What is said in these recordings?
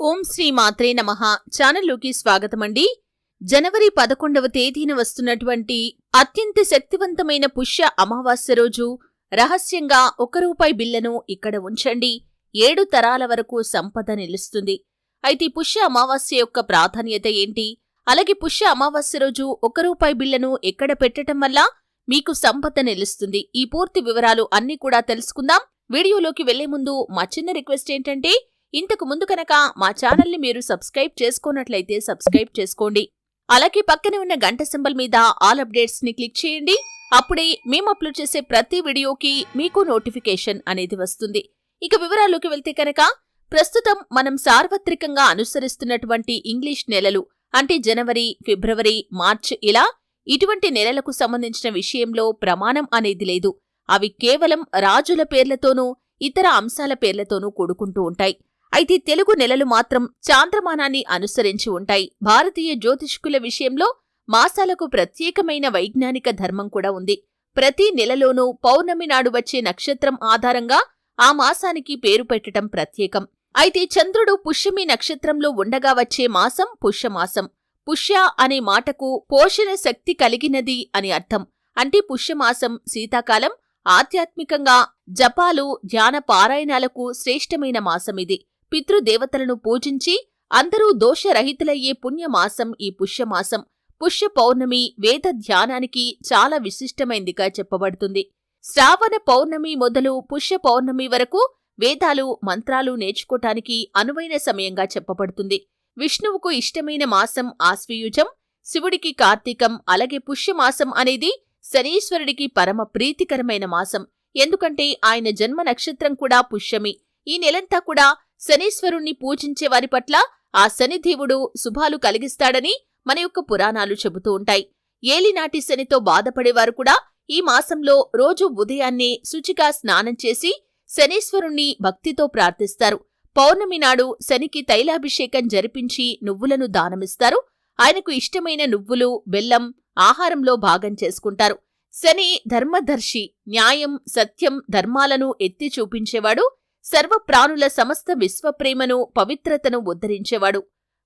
ఓం శ్రీ మాత్రే నమః. ఛానల్లోకి స్వాగతమండి. జనవరి పదకొండవ తేదీన వస్తున్నటువంటి అత్యంత శక్తివంతమైన పుష్య అమావాస్య రోజు రహస్యంగా ఒక రూపాయి బిల్లను ఇక్కడ ఉంచండి. ఏడు తరాల వరకు సంపద నిలుస్తుంది. అయితే పుష్య అమావాస్య యొక్క ప్రాధాన్యత ఏంటి? అలాగే పుష్య అమావాస్య రోజు ఒక రూపాయి బిల్లను ఎక్కడ పెట్టటం వల్ల మీకు సంపద నిలుస్తుంది? ఈ పూర్తి వివరాలు అన్నీ కూడా తెలుసుకుందాం. వీడియోలోకి వెళ్ళే ముందు మా చిన్న రిక్వెస్ట్ ఏంటంటే ఇంతకు ముందు కనుక మా ఛానల్ని మీరు సబ్స్క్రైబ్ చేసుకున్నట్లయితే సబ్స్క్రైబ్ చేసుకోండి. అలాగే పక్కనే ఉన్న గంట సింబల్ మీద ఆల్ అప్డేట్స్ని క్లిక్ చేయండి. అప్పుడే మేము అప్లోడ్ చేసే ప్రతి వీడియోకి మీకు నోటిఫికేషన్ అనేది వస్తుంది. ఇక వివరాల్లోకి వెళ్తే కనుక ప్రస్తుతం మనం సార్వత్రికంగా అనుసరిస్తున్నటువంటి ఇంగ్లీష్ నెలలు అంటే జనవరి ఫిబ్రవరి మార్చ్ ఇలా ఇటువంటి నెలలకు సంబంధించిన విషయంలో ప్రమాణం అనేది లేదు. అవి కేవలం రాజుల పేర్లతోనూ ఇతర అంశాల పేర్లతోనూ కూడుకుంటూ ఉంటాయి. అయితే తెలుగు నెలలు మాత్రం చాంద్రమానాన్ని అనుసరించి ఉంటాయి. భారతీయ జ్యోతిష్కుల విషయంలో మాసాలకు ప్రత్యేకమైన వైజ్ఞానిక ధర్మం కూడా ఉంది. ప్రతి నెలలోనూ పౌర్ణమి నాడు వచ్చే నక్షత్రం ఆధారంగా ఆ మాసానికి పేరు పెట్టడం ప్రత్యేకం. అయితే చంద్రుడు పుష్యమి నక్షత్రంలో ఉండగా వచ్చే మాసం పుష్యమాసం. పుష్య అనే మాటకు పోషణ శక్తి కలిగినది అని అర్థం. అంటే పుష్యమాసం శీతాకాలం ఆధ్యాత్మికంగా జపాలు ధ్యాన పారాయణాలకు శ్రేష్టమైన మాసమిది. పితృదేవతలను పూజించి అందరూ దోషరహితులయ్యే పుణ్యమాసం ఈ పుష్యమాసం. పుష్య పౌర్ణమి వేద ధ్యానానికి చాలా విశిష్టమైందిగా చెప్పబడుతుంది. శ్రావణ పౌర్ణమి మొదలు పుష్య పౌర్ణమి వరకు వేదాలు మంత్రాలు నేర్చుకోటానికి అనువైన సమయంగా చెప్పబడుతుంది. విష్ణువుకు ఇష్టమైన మాసం ఆశ్వయుజం శివుడికి కార్తీకం అలాగే పుష్యమాసం అనేది శనీశ్వరుడికి పరమ ప్రీతికరమైన మాసం. ఎందుకంటే ఆయన జన్మ నక్షత్రం కూడా పుష్యమి. ఈ నెలంతా కూడా శనీశ్వరుణ్ణి పూజించే వారి పట్ల ఆ శనిదేవుడు శుభాలు కలిగిస్తాడని మన యొక్క పురాణాలు చెబుతూ ఉంటాయి. ఏలినాటి శనితో బాధపడేవారు కూడా ఈ మాసంలో రోజు ఉదయాన్నే శుచిగా స్నానం చేసి శనీశ్వరుణ్ణి భక్తితో ప్రార్థిస్తారు. పౌర్ణమి నాడు శనికి తైలాభిషేకం జరిపించి నువ్వులను దానమిస్తారు. ఆయనకు ఇష్టమైన నువ్వులు బెల్లం ఆహారంలో భాగం చేసుకుంటారు. శని ధర్మదర్శి న్యాయం సత్యం ధర్మాలను ఎత్తి చూపించేవాడు. సర్వప్రాణుల సమస్త విశ్వప్రేమను పవిత్రతను ఉద్ధరించేవాడు.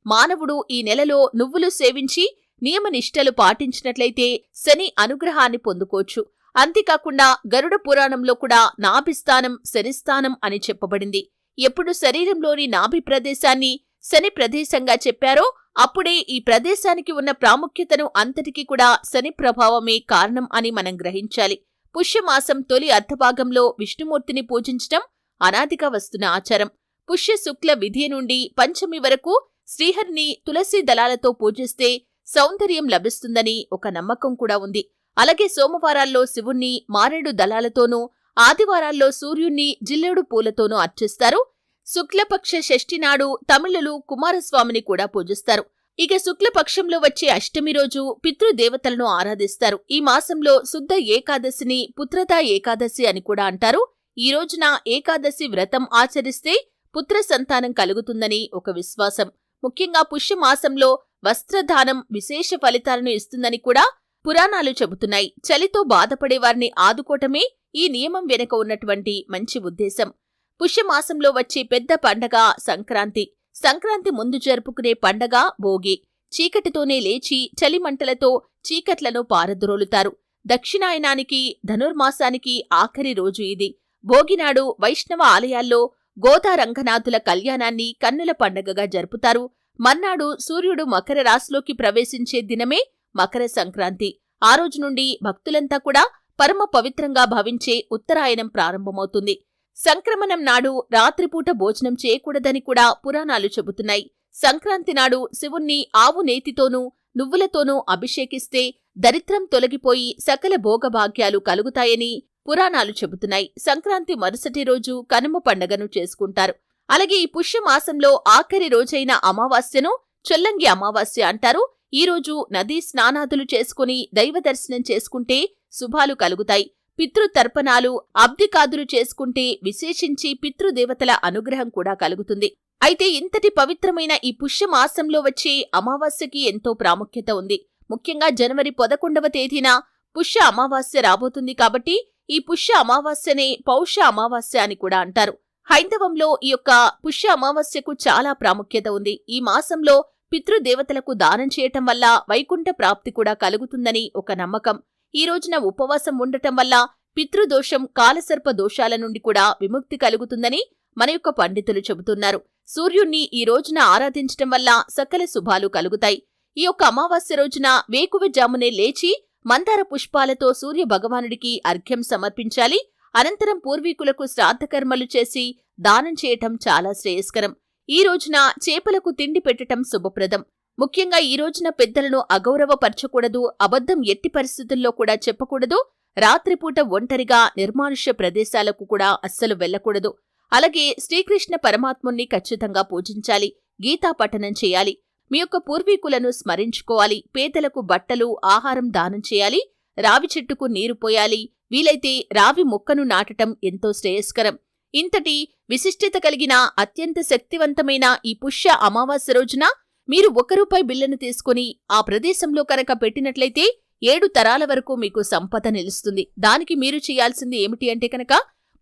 మానవుడు ఈ నెలలో నువ్వులు సేవించి నియమనిష్టలు పాటించినట్లయితే శని అనుగ్రహాన్ని పొందుకోవచ్చు. అంతేకాకుండా గరుడ పురాణంలో కూడా నాభిస్థానం శనిస్థానం అని చెప్పబడింది. ఎప్పుడు శరీరంలోని నాభి ప్రదేశాన్ని శని ప్రదేశంగా చెప్పారో అప్పుడే ఈ ప్రదేశానికి ఉన్న ప్రాముఖ్యతను అంతటికీ కూడా శని ప్రభావమే కారణం అని మనం గ్రహించాలి. పుష్యమాసం తొలి అర్ధభాగంలో విష్ణుమూర్తిని పూజించటం అనాదిగా వస్తున్న ఆచారం. పుష్య శుక్ల విధి నుండి పంచమి వరకు శ్రీహరిని తులసి దళాలతో పూజిస్తే సౌందర్యం లభిస్తుందని ఒక నమ్మకం కూడా ఉంది. అలాగే సోమవారాల్లో శివుణ్ణి మారేడు దళాలతోనూ ఆదివారాల్లో సూర్యుణ్ణి జిల్లేడు పూలతోనూ అర్చిస్తారు. శుక్లపక్ష షష్ఠి నాడు తమిళులు కుమారస్వామిని కూడా పూజిస్తారు. ఇక శుక్లపక్షంలో వచ్చే అష్టమి రోజు పితృదేవతలను ఆరాధిస్తారు. ఈ మాసంలో శుద్ధ ఏకాదశిని పుత్రతా ఏకాదశి అని కూడా అంటారు. ఈ రోజున ఏకాదశి వ్రతం ఆచరిస్తే పుత్ర సంతానం కలుగుతుందని ఒక విశ్వాసం. ముఖ్యంగా పుష్యమాసంలో వస్త్రదానం విశేష ఫలితాలను ఇస్తుందని కూడా పురాణాలు చెబుతున్నాయి. చలితో బాధపడేవారిని ఆదుకోవటమే ఈ నియమం వెనుక ఉన్నటువంటి మంచి ఉద్దేశం. పుష్యమాసంలో వచ్చే పెద్ద పండగ సంక్రాంతి. సంక్రాంతి ముందు జరుపుకునే పండగ భోగి. చీకటితోనే లేచి చలిమంటలతో చీకట్లను పారద్రోలుతారు. దక్షిణాయనానికి ధనుర్మాసానికి ఆఖరి రోజు ఇది. భోగినాడు వైష్ణవ ఆలయాల్లో గోదారంగనాథుల కళ్యాణాన్ని కన్నుల పండగగా జరుపుతారు. మర్నాడు సూర్యుడు మకర రాశిలోకి ప్రవేశించే దినమే మకర సంక్రాంతి. ఆ రోజు నుండి భక్తులంతా కూడా పరమ పవిత్రంగా భావించే ఉత్తరాయణం ప్రారంభమవుతుంది. సంక్రమణం నాడు రాత్రిపూట భోజనం చేయకూడదని కూడా పురాణాలు చెబుతున్నాయి. సంక్రాంతి నాడు శివుణ్ణి ఆవు నేతితోనూ నువ్వులతోనూ అభిషేకిస్తే దరిద్రం తొలగిపోయి సకల భోగభాగ్యాలు కలుగుతాయని పురాణాలు చెబుతున్నాయి. సంక్రాంతి మరుసటి రోజు కనుమ పండగను చేసుకుంటారు. అలాగే ఈ పుష్యమాసంలో ఆఖరి రోజైన అమావాస్యను చొల్లంగి అమావాస్య అంటారు. ఈ రోజు నదీ స్నానాదులు చేసుకుని దైవ దర్శనం చేసుకుంటే శుభాలు కలుగుతాయి. పితృతర్పణాలు అబ్దికాదులు చేసుకుంటే విశేషించి పితృదేవతల అనుగ్రహం కూడా కలుగుతుంది. అయితే ఇంతటి పవిత్రమైన ఈ పుష్యమాసంలో వచ్చే అమావాస్యకి ఎంతో ప్రాముఖ్యత ఉంది. ముఖ్యంగా జనవరి పదకొండవ తేదీన పుష్య అమావాస్య రాబోతుంది కాబట్టి ఈ పుష్య అమావాస్యనే పౌష అమావాస్య అని కూడా అంటారు. హైందవంలో ఈ యొక్క పుష్య అమావాస్యకు చాలా ప్రాముఖ్యత ఉంది. ఈ మాసంలో పితృదేవతలకు దానం చేయటం వల్ల వైకుంఠ ప్రాప్తి కూడా కలుగుతుందని ఒక నమ్మకం. ఈ రోజున ఉపవాసం ఉండటం వల్ల పితృదోషం కాలసర్ప దోషాల నుండి కూడా విముక్తి కలుగుతుందని మన యొక్క పండితులు చెబుతున్నారు. సూర్యుణ్ణి ఈ రోజున ఆరాధించటం వల్ల సకల శుభాలు కలుగుతాయి. ఈ యొక్క అమావాస్య రోజున వేకువజామునే లేచి మందార పుష్పాలతో సూర్య భగవానుడికి అర్ఘ్యం సమర్పించాలి. అనంతరం పూర్వీకులకు శ్రాద్ధకర్మలు చేసి దానం చేయటం చాలా శ్రేయస్కరం. ఈ రోజున చేపలకు తిండి పెట్టటం శుభప్రదం. ముఖ్యంగా ఈ రోజున పెద్దలను అగౌరవపరచకూడదు అబద్ధం ఎట్టి పరిస్థితుల్లో కూడా చెప్పకూడదు. రాత్రిపూట ఒంటరిగా నిర్మానుష్య ప్రదేశాలకు కూడా అస్సలు వెళ్ళకూడదు అలాగే శ్రీకృష్ణ పరమాత్ముణ్ణి ఖచ్చితంగా పూజించాలి గీతా పఠనం చేయాలి. మీ యొక్క పూర్వీకులను స్మరించుకోవాలి. పేదలకు బట్టలు ఆహారం దానం చేయాలి. రావి చెట్టుకు నీరు పోయాలి. వీలైతే రావి మొక్కను నాటటం ఎంతో శ్రేయస్కరం. ఇంతటి విశిష్టత కలిగిన అత్యంత శక్తివంతమైన ఈ పుష్య అమావాస్య రోజున మీరు ఒక రూపాయి బిల్లును తీసుకుని ఆ ప్రదేశంలో కనుక పెట్టినట్లయితే ఏడు తరాల వరకు మీకు సంపద నిలుస్తుంది. దానికి మీరు చేయాల్సింది ఏమిటి అంటే కనుక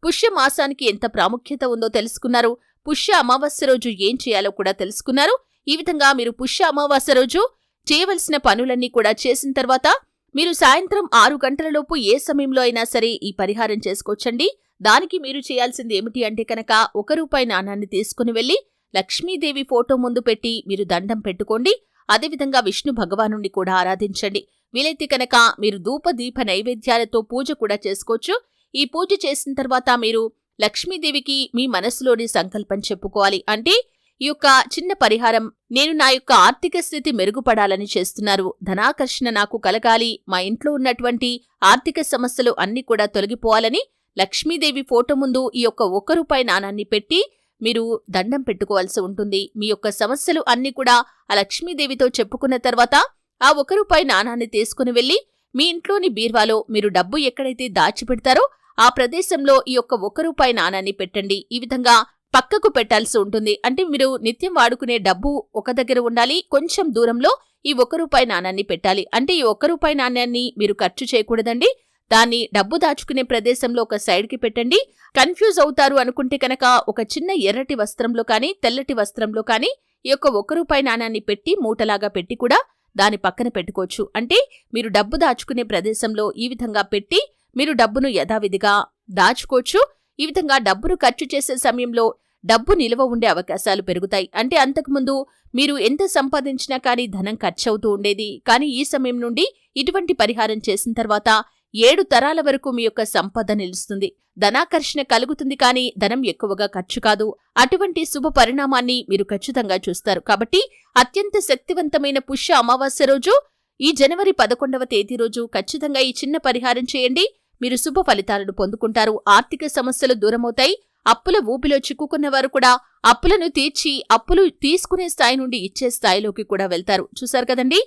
పుష్య మాసానికి ఎంత ప్రాముఖ్యత ఉందో తెలుసుకున్నారు. పుష్య అమావాస్య రోజు ఏం చేయాలో కూడా తెలుసుకున్నారు. ఈ విధంగా మీరు పుష్య అమావాస్య రోజు చేయవలసిన పనులన్నీ కూడా చేసిన తర్వాత మీరు సాయంత్రం ఆరు గంటలలోపు ఏ సమయంలో అయినా సరే ఈ పరిహారం చేసుకోవచ్చండి. దానికి మీరు చేయాల్సింది ఏమిటి అంటే కనుక ఒక రూపాయి నాణాన్ని తీసుకుని వెళ్ళి లక్ష్మీదేవి ఫోటో ముందు పెట్టి మీరు దండం పెట్టుకోండి. అదేవిధంగా విష్ణు భగవానుణ్ణి కూడా ఆరాధించండి. వీలైతే కనుక మీరు ధూప దీప నైవేద్యాలతో పూజ కూడా చేసుకోవచ్చు. ఈ పూజ చేసిన తర్వాత మీరు లక్ష్మీదేవికి మీ మనసులోని సంకల్పం చెప్పుకోవాలి. అంటే ఈ యొక్క చిన్న పరిహారం నేను నా యొక్క ఆర్థిక స్థితి మెరుగుపడాలని చేస్తున్నారు. ధనాకర్షణ నాకు కలగాలి. మా ఇంట్లో ఉన్నటువంటి ఆర్థిక సమస్యలు అన్ని కూడా తొలగిపోవాలని లక్ష్మీదేవి ఫోటో ముందు ఈ యొక్క ఒక్క రూపాయి నాణాన్ని పెట్టి మీరు దండం పెట్టుకోవాల్సి ఉంటుంది. మీ యొక్క సమస్యలు అన్ని కూడా ఆ లక్ష్మీదేవితో చెప్పుకున్న తర్వాత ఆ ఒక రూపాయి నాణాన్ని తీసుకుని వెళ్ళి మీ ఇంట్లోని బీర్వాలో మీరు డబ్బు ఎక్కడైతే దాచిపెడతారో ఆ ప్రదేశంలో ఈ యొక్క ఒక రూపాయి నాణాన్ని పెట్టండి. ఈ విధంగా పక్కకు పెట్టాల్సి ఉంటుంది. అంటే మీరు నిత్యం వాడుకునే డబ్బు ఒక దగ్గర ఉండాలి. కొంచెం దూరంలో ఈ ఒక్క రూపాయి నాణాన్ని పెట్టాలి. అంటే ఈ ఒక్క రూపాయి నాణ్యాన్ని మీరు ఖర్చు చేయకూడదండి. దాన్ని డబ్బు దాచుకునే ప్రదేశంలో ఒక సైడ్కి పెట్టండి. కన్ఫ్యూజ్ అవుతారు అనుకుంటే కనుక ఒక చిన్న ఎర్రటి వస్త్రంలో కానీ తెల్లటి వస్త్రంలో కానీ ఈ యొక్క ఒక్క రూపాయి నాణాన్ని పెట్టి మూటలాగా పెట్టి కూడా దాని పక్కన పెట్టుకోవచ్చు. అంటే మీరు డబ్బు దాచుకునే ప్రదేశంలో ఈ విధంగా పెట్టి మీరు డబ్బును యథావిధిగా దాచుకోవచ్చు. ఈ విధంగా డబ్బును ఖర్చు చేసే సమయంలో డబ్బు నిల్వ ఉండే అవకాశాలు పెరుగుతాయి. అంటే అంతకుముందు మీరు ఎంత సంపాదించినా కానీ ధనం ఖర్చవుతూ ఉండేది. కానీ ఈ సమయం నుండి ఇటువంటి పరిహారం చేసిన తర్వాత ఏడు తరాల వరకు మీ యొక్క సంపద నిలుస్తుంది. ధనాకర్షణ కలుగుతుంది కానీ ధనం ఎక్కువగా ఖర్చు కాదు. అటువంటి శుభ పరిణామాన్ని మీరు ఖచ్చితంగా చూస్తారు. కాబట్టి అత్యంత శక్తివంతమైన పుష్య అమావాస్య రోజు ఈ జనవరి పదకొండవ తేదీ రోజు ఖచ్చితంగా ఈ చిన్న పరిహారం చేయండి. మీరు శుభ ఫలితాలను పొందుకుంటారు. ఆర్థిక సమస్యలు దూరమవుతాయి. అప్పుల ఊపిలో చిక్కుకున్న వారు కూడా అప్పులను తీర్చి అప్పులు తీసుకునే స్థాయి నుండి ఇచ్చే స్థాయిలోకి కూడా వెళ్తారు. చూశారు కదండి?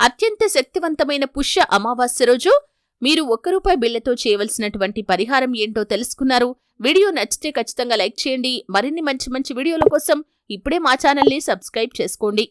అత్యంత శక్తివంతమైన పుష్య అమావాస్య రోజు. మీరు ఒక్క రూపాయి బిళ్ళతో చేయవలసినటువంటి పరిహారం ఏంటో తెలుసుకున్నారు. వీడియో నచ్చితే ఖచ్చితంగా లైక్ చేయండి. మరిన్ని మంచి మంచి వీడియోల కోసం ఇప్పుడే మా ఛానల్ని సబ్స్క్రైబ్ చేసుకోండి.